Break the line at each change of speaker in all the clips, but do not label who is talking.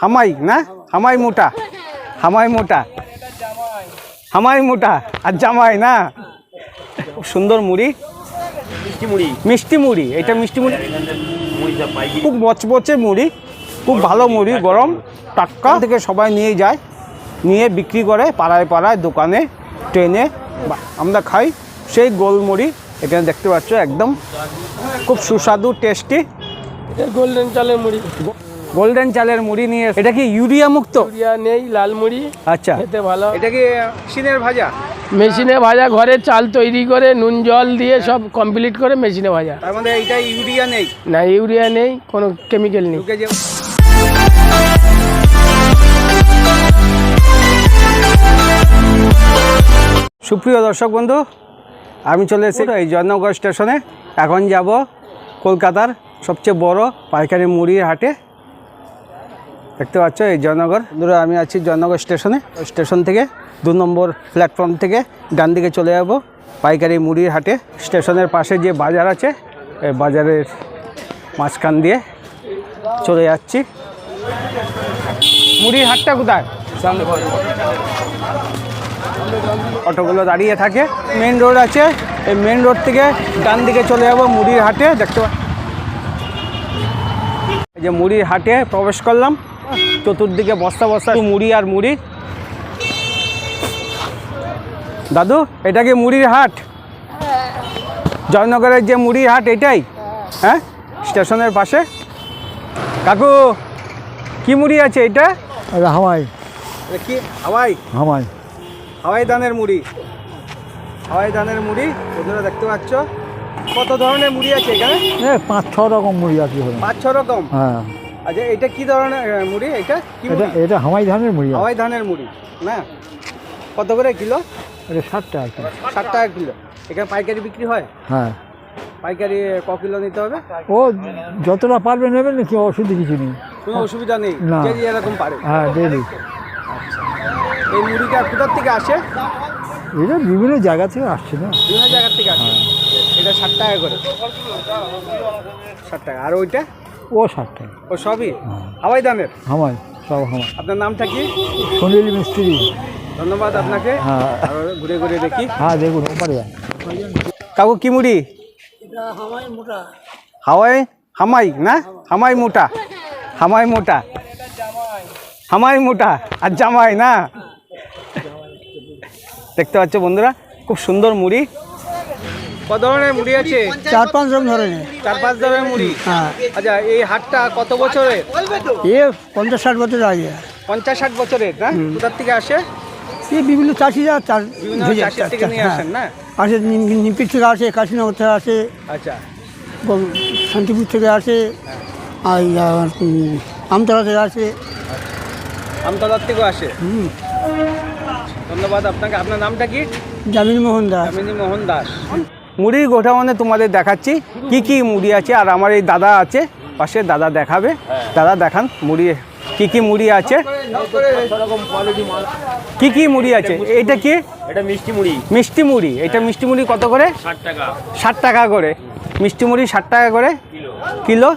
হামাই না হামাই মোটা হামাই মোটা হামাই মোটা আর জামাই না খুব সুন্দর মুড়ি।
মিষ্টি মুড়ি।
মিষ্টি মুড়ি। এটা মিষ্টি মুড়ি। খুব মচমচে মুড়ি। খুব ভালো মুড়ি গরম। টাটকা। থেকে সবাই নিয়ে যায়। নিয়ে বিক্রি করে পাড়ায় পাড়ায় দোকানে ট্রেনে বা- আমরা খাই। সেই গোল মুড়ি। এখানে দেখতে পাচ্ছ একদম খুব সুস্বাদু টেস্টি।
গোল্ডেন চালের মুড়ি।
গোল্ডেন চালের মুড়ি নিয়ে এটা কি ইউরিয়া মুক্ত?
ইউরিয়া নেই লাল মুড়ি।
আচ্ছা।
খেতে ভালো।
এটা কি সিনের ভাজা?
মেশিনে ভাজা ঘরে চাল তৈরি করে নুন জল দিয়ে সব কমপ্লিট করে মেশিনে ভাজা।
তার মধ্যে এটা ইউরিয়া নেই?
না ইউরিয়া নেই কোনো কেমিক্যাল নেই।
সুপ্রিয় দর্শক বন্ধু আমি চলে এসেছি এই জয়নগর স্টেশনে। এখন যাব কলকাতার সবচেয়ে বড় পাইকারি মুড়ির হাটে। দেখতে পাচ্ছ এই জয়নগর। বন্ধুরা, আমি আছি জয়নগর স্টেশনে। স্টেশন থেকে দু নম্বর প্ল্যাটফর্ম থেকে ডান দিকে চলে যাব, পাইকারি মুড়ির হাটে। স্টেশনের পাশে যে বাজার আছে, এই বাজারের মাঝখান দিয়ে চলে যাচ্ছি। মুড়ির হাটটা কোথায়? অটোগুলো দাঁড়িয়ে থাকে। মেন রোড আছে। এই মেন রোড থেকে ডান দিকে চলে যাব মুড়ির হাটে। দেখতে যে মুড়ির হাটে প্রবেশ করলাম। চতুর্দিকে বস্তা বস্তা মুড়ি আর মুড়ি। দাদু এটা কি মুড়ির হাট? জয়নগরের যে মুড়ির হাট এটাই? হ্যাঁ? স্টেশনের পাশে? কাকু কি মুড়ি আছে এটা?
হাওয়াই।
কি? হাওয়াই?
হাওয়াই।
হাওয়াই ধানের মুড়ি। হাওয়াই ধানের মুড়ি বন্ধুরা দেখতে পাচ্ছ। কত ধরনের মুড়ি আছে এখানে?
পাঁচ ছ রকম মুড়ি আছে
পাঁচ ছ রকম?
হ্যাঁ।
আচ্ছা এটা কি ধরনের মুড়ি? এটা কি
এটা এটা হাওয়াই ধানের মুড়ি।
হাওয়াই ধানের মুড়ি না? কত করে কিলো?
এটা ষাট টাকা কিলো।
ষাট টাকা কিলো। এখানে পাইকারি বিক্রি হয়?
হ্যাঁ।
পাইকারি ক কিলো নিতে হবে?
ও যতটা পারবে নেবেন কি অসুবিধা কিছু নেই।
কোনো অসুবিধা নেই?
না।
যে যেরকম পারে?
হ্যাঁ ডেলি
এই মুড়িটা কোথার থেকে আসে?
এটা বিভিন্ন জায়গা থেকে আসছে না?
বিভিন্ন জায়গার থেকে আসে। এটা ষাট টাকা করে। ষাট টাকা। আর ওইটা?
ও ষাট টাকা
ও সবই? হাওয়াই ধানের
হাওয়াই সব হাওয়াই।
আপনার নামটা কি?
সুনীল মিস্ত্রি।
ধন্যবাদ আপনাকে।
হ্যাঁ।
আর ঘুরে ঘুরে দেখি।
হ্যাঁ দেখুন ওপারে যান।
কাকু কি মুড়ি? হাওয়াই? হামাই না? হামাই মোটা। হামাই মোটা। হামাই মোটা। আর জামাই না? দেখতে পাচ্ছ বন্ধুরা খুব সুন্দর মুড়ি। কত ধরনের মুড়ি আছে?
চার পাঁচ রকম ধরনের
চার পাঁচ ধরনের মুড়ি?
হ্যাঁ।
আচ্ছা এই হাটটা কত বছরের?
এ পঞ্চাশ ষাট বছর আগে।
পঞ্চাশ ষাট বছরের না? কোথার থেকে আসে?
এই বিভিন্ন চাষিরা চাষ
থেকে নিয়ে
হ্যাঁ।
আসেন না?
আসে নিম- নিমপির থেকে আসে কাশীনগর থেকে আসে
আচ্ছা।
শান্তিপুর থেকে আসে আর আমতলা থেকে আসে।
আমতলার থেকেও আসে?
হুম।
ধন্যবাদ আপনাকে। আপনার নামটা কি?
জামিন মোহন দাস।
কামিনী মোহন দাস। মুড়ির গোঠামনে তোমাদের দেখাচ্ছি। কি কি মুড়ি আছে আর আমার এই দাদা আছে পাশে দাদা দেখাবে। দাদা দেখান মুড়ি কি কি মুড়ি আছে? কি কি মুড়ি আছে? এটা কি?
এটা মিষ্টি মুড়ি।
মিষ্টি মুড়ি। এটা মিষ্টি মুড়ি কত করে?
ষাট টাকা।
ষাট টাকা করে। মিষ্টি মুড়ি ষাট টাকা করে?
কিলো।
কিলো?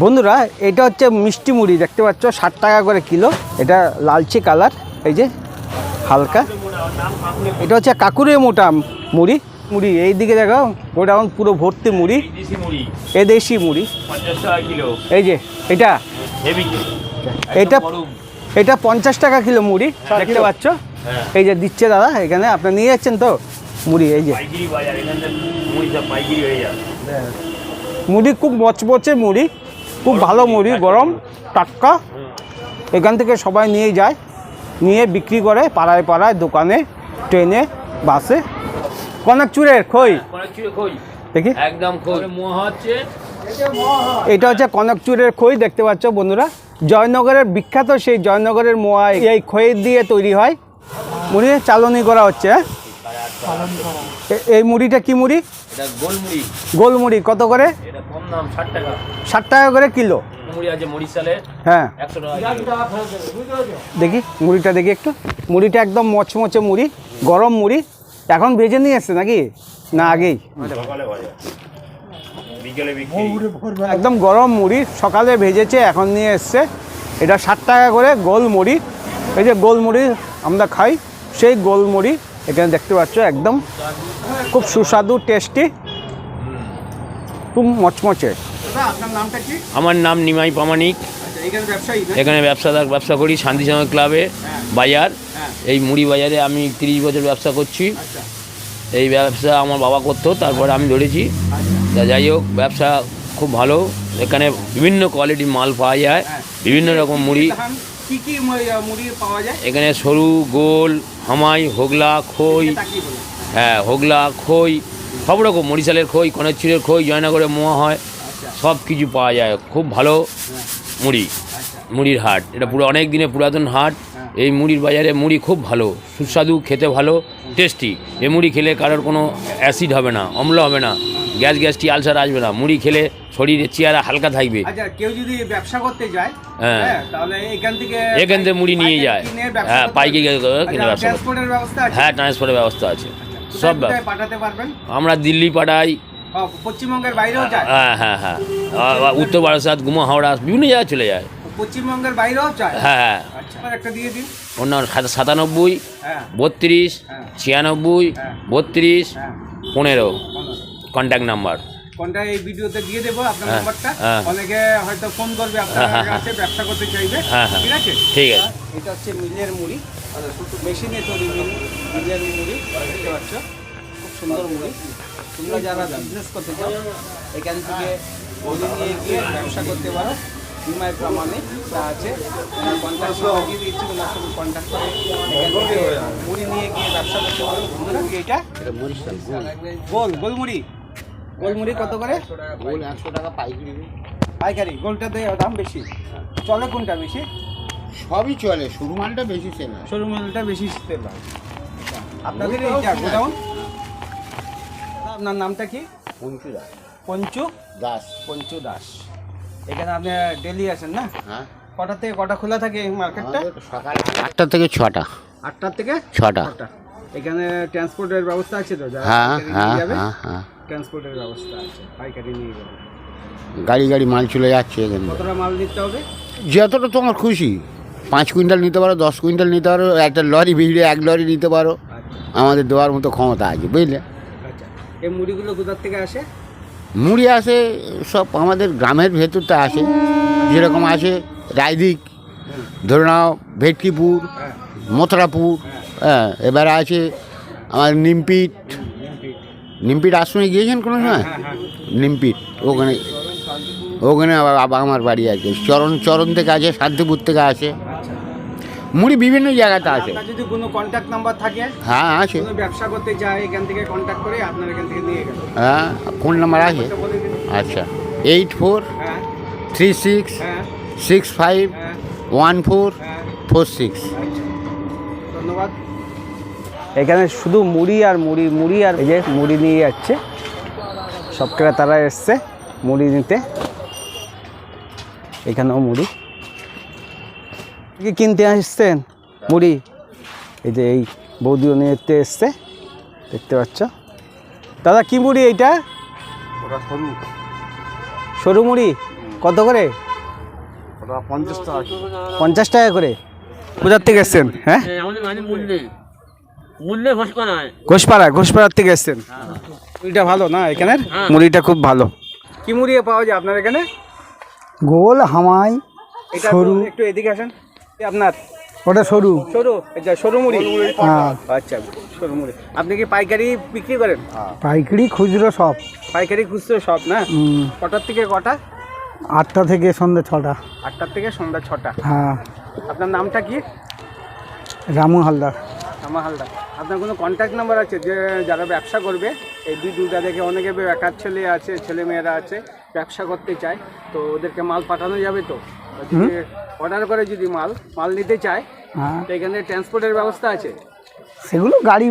বন্ধুরা এটা হচ্ছে মিষ্টি মুড়ি দেখতে পাচ্ছ? ষাট টাকা করে কিলো। এটা লালচে কালার এই যে হালকা। এটা হচ্ছে কাকুরে মোটা মুড়ি। মুড়ি এই দিকে দেখো ওটা এখন পুরো ভর্তি মুড়ি। এ দেশি মুড়ি। এই যে এটা? এটা এটা পঞ্চাশ টাকা কিলো মুড়ি দেখতে পাচ্ছ?
হ্যাঁ।
এই যে দিচ্ছে দাদা এখানে আপনি নিয়ে যাচ্ছেন তো মুড়ি এই যে। মুড়ি খুব মচমচে মুড়ি খুব ভালো মুড়ি গরম টাটকা। এখান থেকে সবাই নিয়ে যায় নিয়ে বিক্রি করে পাড়ায় পাড়ায় দোকানে ট্রেনে বাসে। কনক চুরের খই? দেখি।
একদম কই হচ্ছে।
এটা হচ্ছে কনকচুরের খই দেখতে পাচ্ছ বন্ধুরা। জয়নগরের বিখ্যাত সেই জয়নগরের মোয়া এই খই দিয়ে তৈরি হয়। মুড়ি চালনি করা হচ্ছে হ্যাঁ? এই মুড়িটা কি মুড়ি?
এটা গোল মুড়ি।
কত করে?
ষাট টাকা।
করে কিলো।
মুড়ি আছে মরিশালে
হ্যাঁ।
কিলো।
দেখি মুড়িটা দেখি একটু। মুড়িটা একদম মচমচে মুড়ি গরম মুড়ি। এখন ভেজে নিয়ে এসছে নাকি? না আগেই।
সকালে বাজার বিকেলে বিক্রি।
একদম গরম মুড়ি সকালে ভেজেছে এখন নিয়ে এসছে। এটা ষাট টাকা করে গোল মুড়ি। এই যে গোল মুড়ি আমরা খাই সেই গোল মুড়ি এখানে দেখতে পাচ্ছ একদম খুব সুস্বাদু টেস্টি খুব মচমচে। আপনার নামটা কি?
আমার নাম নিমাই প্রামাণিক।
আচ্ছা এখানে ব্যবসায়ী
ব্যবসাদার ব্যবসা করি শান্তিসংঘ ক্লাবে বাজার।
হ্যাঁ।
এই মুড়ি বাজারে আমি তিরিশ বছর ব্যবসা করছি।
আচ্ছা
এই ব্যবসা আমার বাবা করতো তারপরে আমি ধরেছি। তা যাই হোক ব্যবসা খুব ভালো। এখানে বিভিন্ন কোয়ালিটির মাল পাওয়া যায় বিভিন্ন রকম মুড়ি। এখানে সরু গোল হামাই হোগলা খই। হ্যাঁ হোগলা খই সব রকম মরিশালের খই কনেরচুরের খই জয়নগরে মোয়া হয়। সব কিছু পাওয়া যায়। খুব ভালো মুড়ি মুড়ির হাট। এটা পুরো অনেক দিনে পুরাতন হাট। এই মুড়ির বাজারে মুড়ি খুব ভালো সুস্বাদু খেতে ভালো টেস্টি এই মুড়ি খেলে কারোর কোনো অ্যাসিড হবে না অম্ল হবে না গ্যাস গ্যাসটি আলসার আসবে না। মুড়ি খেলে শরীরের চেয়ারা হালকা থাকবে।
আচ্ছা কেউ যদি ব্যবসা করতে যায়
হ্যাঁ।
হ্যাঁ তাহলে এখান থেকে
এখান থেকে মুড়ি নিয়ে যায়। হ্যাঁ। কিনে
আচ্ছা,
ব্যবসা করতে।
ট্রান্সপোর্টের ব্যবস্থা আছে?
হ্যাঁ ট্রান্সপোর্টের ব্যবস্থা আছে। সব
পাঠাতে পারবেন?
আমরা দিল্লি পাঠাই।
পশ্চিমবঙ্গের বাইরেও যায়?
হ্যাঁ হ্যাঁ হ্যাঁ। উত্তর বারাসাত গুমা হাওড়া বিভিন্ন জায়গায় চলে যায়।
পশ্চিমবঙ্গের বাইরেও যায়?
হ্যাঁ হ্যাঁ। অন্য সাতানব্বই
হ্যাঁ।
বত্রিশ
হ্যাঁ।
ছিয়ানব্বই
হ্যাঁ।
বত্রিশ পনেরো। কন্ট্যাক্ট নাম্বার
কোনটা এই ভিডিওতে দিয়ে দেবো আপনার নাম্বারটা। অনেকে হয়তো ফোন করবে আপনার কাছে ব্যবসা করতে চাইবে। ঠিক আছে?
ঠিক আছে।
এটা হচ্ছে মিলের মুড়ি। মেশিনে তৈরি মিল মিলের মুড়ি। দেখতে পাচ্ছ? খুব সুন্দর মুড়ি। তোমরা যারা বিজনেস করতে চাও এখান থেকে মুড়ি নিয়ে গিয়ে ব্যবসা করতে পারো। প্রমাণে যা আছে কন্ট্যাক্ট দিয়ে দিচ্ছি ওনার সঙ্গে কন্ট্যাক্ট করে মুড়ি নিয়ে গিয়ে ব্যবসা করতে পারো বন্ধুরা এটা? গোল। গোল মুড়ি গোল মুড়ি কত করে?
গোল একশো টাকা পাইকারি।
পাইকারি গোলটাতে দাম বেশি। চলে কোনটা বেশি?
সবই চলে শুরু মালটা বেশি সেল হয়।
সরু মালটা বেশি তেল হয়। আপনাদের এইটা গোডাউন? আপনার নামটা কি?
পঞ্চু দাস।
পঞ্চু?
দাস।
পঞ্চু দাস। এখানে আপনি ডেলি আসেন না?
হ্যাঁ।
কটা থেকে কটা খোলা থাকে এই মার্কেটটা
সকাল আটটা থেকে ছটা।
আটটার থেকে
ছটা।
এখানে ট্রান্সপোর্টের ব্যবস্থা আছে তো?
হ্যাঁ হ্যাঁ
নিয়ে
হ্যাঁ হ্যাঁ।
ট্রান্সপোর্টের ব্যবস্থা আছে পাইকারি নিয়ে যাবে।
গাড়ি গাড়ি মাল চলে যাচ্ছে এখানে
কতটা মাল নিতে হবে?
যতটা তোমার খুশি। পাঁচ কুইন্টাল নিতে পারো দশ কুইন্টাল নিতে পারো একটা লরি ভিড়ে এক লরি নিতে পারো।
আচ্ছা।
আমাদের দেওয়ার মতো ক্ষমতা আছে বুঝলে?
আচ্ছা। এই মুড়িগুলো কোথার থেকে আসে?
মুড়ি আসে, সব আমাদের গ্রামের ভেতরটা আসে, যেরকম আসে রায়দিক, ধরে নাও ভেটকিপুর, মথুরাপুর হ্যাঁ এবারে আছে আমার নিমপিট। নিমপিট আশ্রমে গিয়েছেন কোনো সময়? নিমপিট, ওখানে ওখানে আবার আমার বাড়ি আছে, চরণ চরণ থেকে আছে, শান্তিপুর থেকে
আচ্ছা
মুড়ি বিভিন্ন জায়গাতে আছে।
আপনার যদি কোনো কন্ট্যাক্ট নাম্বার থাকে
হ্যাঁ আছে।
কোনো ব্যবসা করতে চায় এখান থেকে কন্ট্যাক্ট করে আপনার এখান থেকে নিয়ে গেল।
হ্যাঁ ফোন নাম্বার আছে? আচ্ছা। Eight four three six six five one four four six
ধন্যবাদ। এখানে শুধু মুড়ি আর মুড়ি মুড়ি আর এই যে মুড়ি নিয়ে যাচ্ছে। সব ক্রেতারা এসছে মুড়ি নিতে। এখানেও মুড়ি। কি কিনতে আসছেন? মুড়ি? এই যে এই বৌদিও নিতে এসছে। দেখতে পাচ্ছ? দাদা কি মুড়ি এইটা? সরু। মুড়ি? কত করে? পঞ্চাশ টাকা করে। কোথার থেকে এসছেন? হ্যাঁ?
মানে নয়
ঘোষপাড়া ঘোষপাড়ার থেকে এসছেন? মুড়িটা ভালো না এখানের? মুড়িটা খুব ভালো। কি মুড়ি পাওয়া যায় আপনার এখানে?
গোল হামাই সরু।
একটু এদিকে আসেন। আপনার?
ওটা সরু।
সরু? এটা সরু মুড়ি
হ্যাঁ।
আচ্ছা সরু মুড়ি আপনি কি পাইকারি বিক্রি করেন?
পাইকারি খুচরো সব।
পাইকারি খুচরো সব না? কটার থেকে কটা?
আটটা থেকে সন্ধ্যে ছটা।
আটটার থেকে সন্ধ্যা ছটা।
হ্যাঁ।
আপনার নামটা কি?
রামু হালদার।
আমার হালদার। আপনার কোনো কন্ট্যাক্ট নাম্বার আছে যে যারা ব্যবসা করবে? এই দুই দুটা দেখে অনেকে বেকার ছেলে আছে ছেলে মেয়েরা আছে ব্যবসা করতে চায় তো ওদেরকে মাল পাঠানো যাবে তো? অর্ডার করে যদি মাল মাল নিতে চায়
হ্যাঁ।
এখানে ট্রান্সপোর্টের ব্যবস্থা আছে।
সেগুলো গাড়ি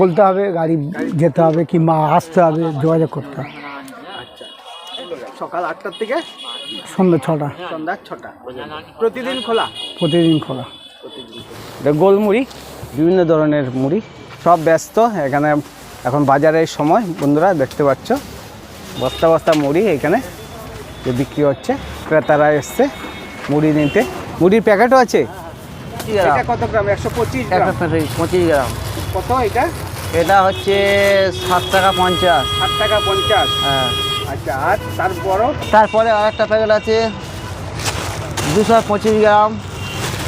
বলতে হবে গাড়ি যেতে হবে কিংবা আসতে হবে যোগাযোগ করতে হবে।
আচ্ছা। সকাল আটটার থেকে
সন্ধ্যা ছটা।
সন্ধ্যা ছটা। প্রতিদিন খোলা?
প্রতিদিন খোলা।
গোলমুড়ি বিভিন্ন ধরনের মুড়ি সব ব্যস্ত। এখানে এখন বাজারের সময় বন্ধুরা দেখতে পাচ্ছ। বস্তা বস্তা মুড়ি এখানে যে বিক্রি হচ্ছে ক্রেতারা এসছে। মুড়ি নিতে। মুড়ির প্যাকেটও আছে? এটা কত গ্রাম? একশো পঁচিশ গ্রাম।
পঁচিশ গ্রাম।
কত এটা?
এটা হচ্ছে সাত টাকা পঞ্চাশ।
ষাট টাকা পঞ্চাশ।
হ্যাঁ।
আচ্ছা আর তার বড়
তারপরে আরেকটা প্যাকেট আছে দুশো পঁচিশ গ্রাম।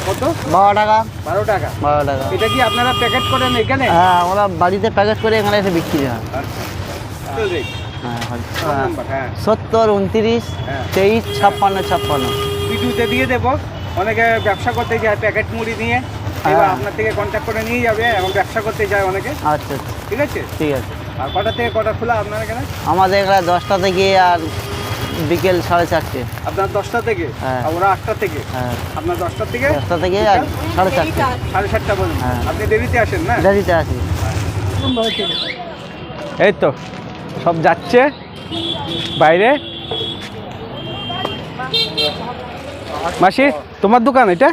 কত?
বারো টাকা।
বারো টাকা।
বারো টাকা।
এটা কি আপনারা প্যাকেট করেন এখানে?
হ্যাঁ আমরা বাড়িতে প্যাকেট করে এখানে এসে বিক্রি হয়। হ্যাঁ। হয়। হ্যাঁ।
নাম্বার? হ্যাঁ।
সত্তর উনত্রিশ
হ্যাঁ।
তেইশ ছাপ্পান্ন ছাপ্পান্ন।
ভিডিওতে দিয়ে দেবো। অনেকে ব্যবসা করতে যায় প্যাকেট মুড়ি নিয়ে এবার
হ্যাঁ।
আপনার থেকে কন্ট্যাক্ট করে নিয়ে যাবে এবং ব্যবসা করতে যায় অনেকে।
আচ্ছা আচ্ছা,
ঠিক আছে?
ঠিক আছে।
আর কটা থেকে কটা খোলা আপনার এখানে?
আমাদের এখানে দশটা থেকে আর বিকেল সাড়ে চারটে।
আপনার দশটা থেকে?
হ্যাঁ।
আর ওরা আটটা থেকে?
হ্যাঁ।
আপনার দশটা থেকে?
দশটা থেকে আর সাড়ে চারটে।
সাড়ে পর্যন্ত।
হ্যাঁ।
আপনি দেরিতে আসেন না?
দেরিতে আসি।
এই তো সব যাচ্ছে। বাইরে? মাসি তোমার দোকান এটা?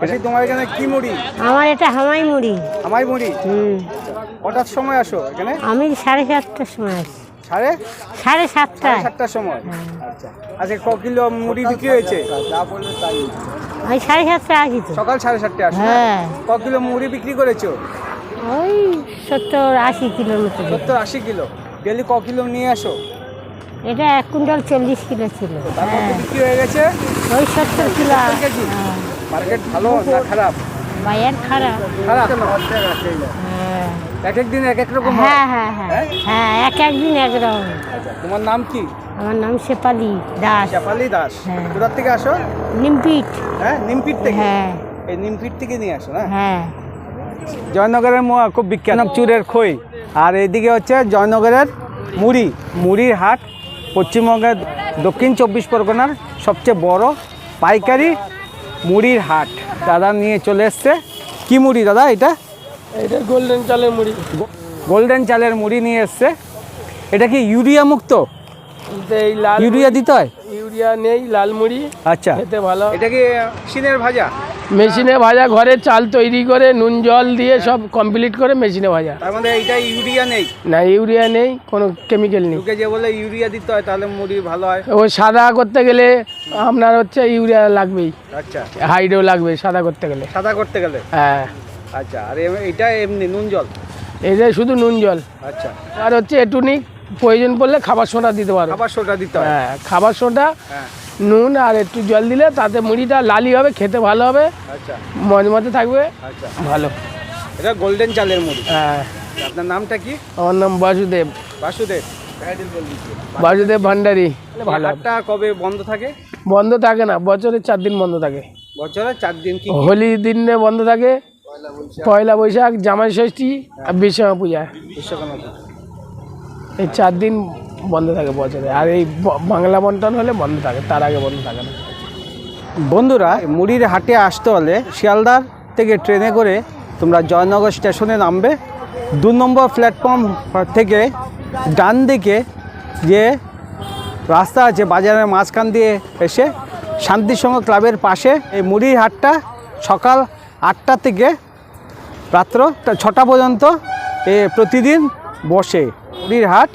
মাসি তোমার এখানে কি মুড়ি?
আমার এটা হামাই মুড়ি।
আমাই মুড়ি?
হুম।
কটার সময় আসো এখানে?
আমি সাড়ে সাতটার সময় আসি।
সাড়ে?
সাড়ে
সাতটার সময়? আচ্ছা। আচ্ছা ক কিলো মুড়ি বিক্রি হয়েছে?
আমি সাড়ে সাতটায় আসি তো।
সকাল সাড়ে সাতটায় আসো
হ্যাঁ।
ক কিলো মুড়ি বিক্রি করেছ?
ওই সত্তর আশি কিলোর মতো।
সত্তর আশি কিলো। ডেলি ক কিলো নিয়ে আসো?
এটা এক কুইন্টাল চল্লিশ কিলো ছিল। হ্যাঁ
বিক্রি হয়ে গেছে?
ওই সত্তর কিলো।
মার্কেট ভালো না খারাপ?
বাজার খারাপ।
খারাপ
হ্যাঁ।
এক এক দিন এক এক রকম হয়।
হ্যাঁ হ্যাঁ হ্যাঁ। হ্যাঁ? এক একদিন একরকম
আচ্ছা তোমার নাম কি?
আমার নাম শেপালি দাস।
চাপালি দাস।
হ্যাঁ।
থেকে আসো?
নিমপিট।
হ্যাঁ নিমপিট থেকে?
হ্যাঁ।
এই নিমপিট থেকে নিয়ে আসো না?
হ্যাঁ।
জয়নগরের মোয়া খুব বিখ্যাত। চুরের খই। আর এদিকে হচ্ছে জয়নগরের মুড়ি। মুড়ির হাট পশ্চিমবঙ্গের দক্ষিণ চব্বিশ পরগনার সবচেয়ে বড় পাইকারি মুড়ির হাট। দাদা নিয়ে চলে এসছে। কি মুড়ি দাদা এটা?
এটা গোল্ডেন চালের মুড়ি।
গোল্ডেন চালের মুড়ি নিয়ে এসছে। এটা কি ইউরিয়া মুক্ত?
এই লাল
ইউরিয়া দিতে হয়?
ইউরিয়া নেই লাল মুড়ি।
আচ্ছা।
খেতে ভালো।
এটা কি সিনের ভাজা?
মেশিনে ভাজা ঘরে চাল তৈরি করে নুন জল দিয়ে সব কমপ্লিট করে মেশিনে ভাজা।
তার মধ্যে এইটা ইউরিয়া নেই?
না ইউরিয়া নেই কোনো কেমিক্যাল নেই।
যে বলে ইউরিয়া দিতে হয় তাহলে মুড়ি ভালো হয়।
ও সাদা করতে গেলে আপনার হচ্ছে ইউরিয়া লাগবেই।
আচ্ছা।
হাইড্রো লাগবে সাদা করতে গেলে।
সাদা করতে গেলে?
হ্যাঁ।
আচ্ছা আর এটা এমনি নুন জল?
যে শুধু নুন জল।
আচ্ছা।
আর হচ্ছে এটুনি প্রয়োজন পড়লে খাবার সোডা দিতে পারো।
খাবার সোডা দিতে হয়?
হ্যাঁ খাবার সোডা
হ্যাঁ।
নুন আর একটু জল দিলে তাতে মুড়িটা লালি হবে খেতে ভালো হবে।
আচ্ছা।
মজমতে থাকবে।
আচ্ছা।
ভালো।
এটা গোল্ডেন চালের মুড়ি।
হ্যাঁ।
আপনার নামটা কি?
আমার নাম বাসুদেব।
বাসুদেব।
বাসুদেব ভান্ডারি। ভালো হবে।
হাটটা কবে বন্ধ থাকে?
বন্ধ থাকে না বছরে চার দিন বন্ধ থাকে।
বছরে চার দিন কি?
হোলি দিনে বন্ধ থাকে। পয়লা বৈশাখ। জামাই ষষ্ঠী আর বিশ্বকর্মা পূজা।
বিশ্বকর্মা পুজো।
এই চার দিন বন্ধ থাকে বছরে আর এই বাংলা বন্টন হলে বন্ধ থাকে তার আগে বন্ধ থাকে না।
বন্ধুরা মুড়ির হাটে আসতে হলে শিয়ালদার থেকে ট্রেনে করে তোমরা জয়নগর স্টেশনে নামবে। দু নম্বর প্ল্যাটফর্ম থেকে ডান দিকে যে রাস্তা আছে বাজারের মাঝখান দিয়ে এসে শান্তিসংঘ ক্লাবের পাশে এই মুড়ির হাটটা সকাল আটটা থেকে রাত্র ছটা পর্যন্ত এ প্রতিদিন বসে। মুড়ির হাট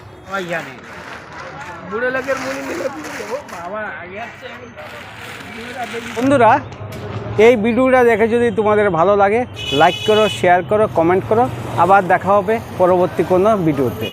বন্ধুরা, এই ভিডিওটা দেখে যদি তোমাদের ভালো লাগে লাইক করো শেয়ার করো কমেন্ট করো। আবার দেখা হবে পরবর্তী কোনো ভিডিওতে।